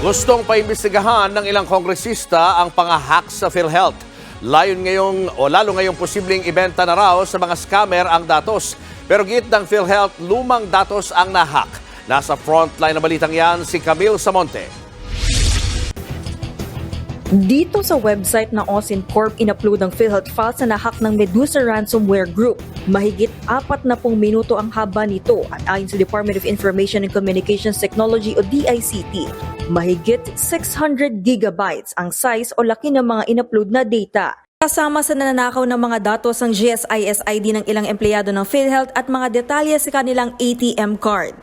Gustong paimbestigahan ng ilang kongresista ang pangahak sa PhilHealth. Layon ngayong o lalo ngayong posibleng ibenta na raw sa mga scammer ang datos. Pero git ng PhilHealth, lumang datos ang nahak. Nasa frontline na balitang yan si Camille Samonte. Dito sa website ng Osin Corp, in-upload ang PhilHealth files na nahak ng Medusa Ransomware Group. Mahigit apat na pong minuto ang haba nito at ayon sa Department of Information and Communications Technology o DICT, mahigit 600 gigabytes ang size o laki ng mga in-upload na data. Kasama sa nananakaw ng mga datos ang GSIS ID ng ilang empleyado ng PhilHealth at mga detalye sa kanilang ATM card.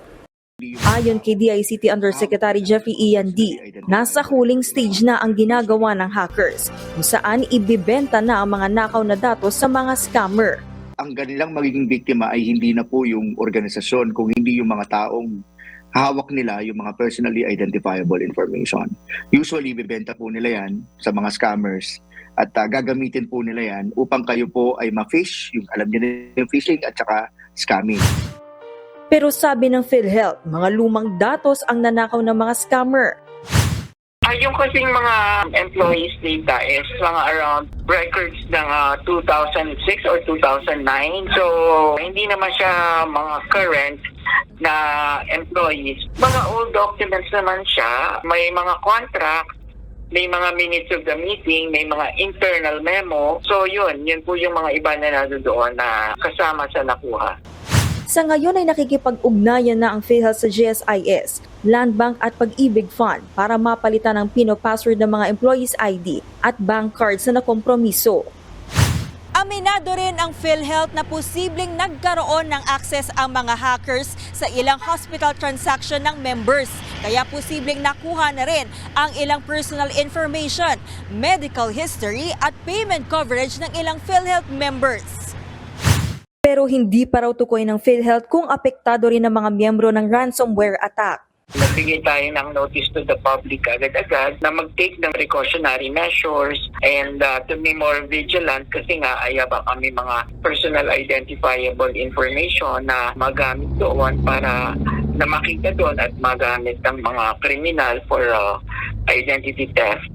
Ayon kay DICT Undersecretary Jeffrey Ian D, nasa huling stage na ang ginagawa ng hackers kung saan ibibenta na ang mga nakaw na datos sa mga scammer. ang kanilang magiging biktima ay hindi na po yung organisasyon, kung hindi yung mga taong hawak nila yung mga personally identifiable information. Usually, bibenta po nila yan sa mga scammers at ah, gagamitin po nila yan upang kayo po ay ma-fish, yung alam niyo na yung phishing at saka scamming. Pero sabi ng PhilHealth, mga lumang datos ang nanakaw ng mga scammer. Ah, yung kasing mga employees data is mga around records ng ah, 2006 or 2009. So, hindi naman siya mga current na employees. Mga old documents naman siya. May mga contract, may mga minutes of the meeting, may mga internal memo. So, yun. Yun po yung mga iba na doon na kasama sa nakuha. Sa ngayon ay nakikipag-ugnayan na ang PhilHealth sa GSIS, Land Bank at Pag-ibig Fund para mapalitan ang pino password ng mga employees ID at bank cards na nakompromiso. Aminado rin ang PhilHealth na posibleng nagkaroon ng access ang mga hackers sa ilang hospital transaction ng members. Kaya posibleng nakuha na rin ang ilang personal information, medical history at payment coverage ng ilang PhilHealth members. Pero hindi pa raw tukoy ng PhilHealth kung apektado rin ang mga miyembro ng ransomware attack. Nagbigay tayo ng notice to the public agad-agad na mag-take ng precautionary measures and uh, to be more vigilant kasi nga ay ba kami mga personal identifiable information na magamit doon para na makita doon at magamit ng mga kriminal for uh, identity theft.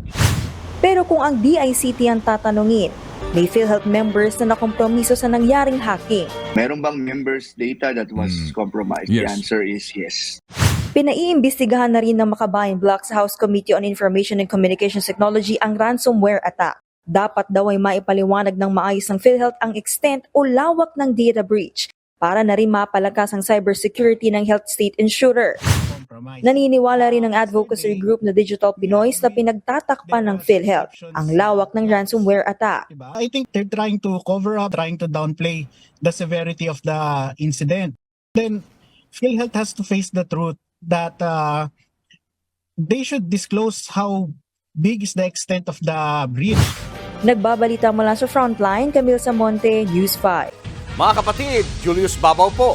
Pero kung ang DICT ang tatanungin, may PhilHealth members na nakompromiso sa nangyaring hacking. Meron bang members data that was Mm. compromised? The Yes. answer is yes. Pinaiimbestigahan na rin ng Makabayan Block sa House Committee on Information and Communications Technology ang ransomware attack. Dapat daw ay maipaliwanag ng maayos ng PhilHealth ang extent o lawak ng data breach para na rin mapalakas ang cybersecurity ng health state insurer. Naniniwala rin ang advocacy group na Digital Pinoy na pinagtatakpan ng PhilHealth ang lawak ng ransomware attack. Diba? I think they're trying to cover up, trying to downplay the severity of the incident. Then PhilHealth has to face the truth that uh, they should disclose how big is the extent of the breach. Nagbabalita mula sa Frontline, Camille Samonte, News 5. Mga kapatid, Julius Babaw po.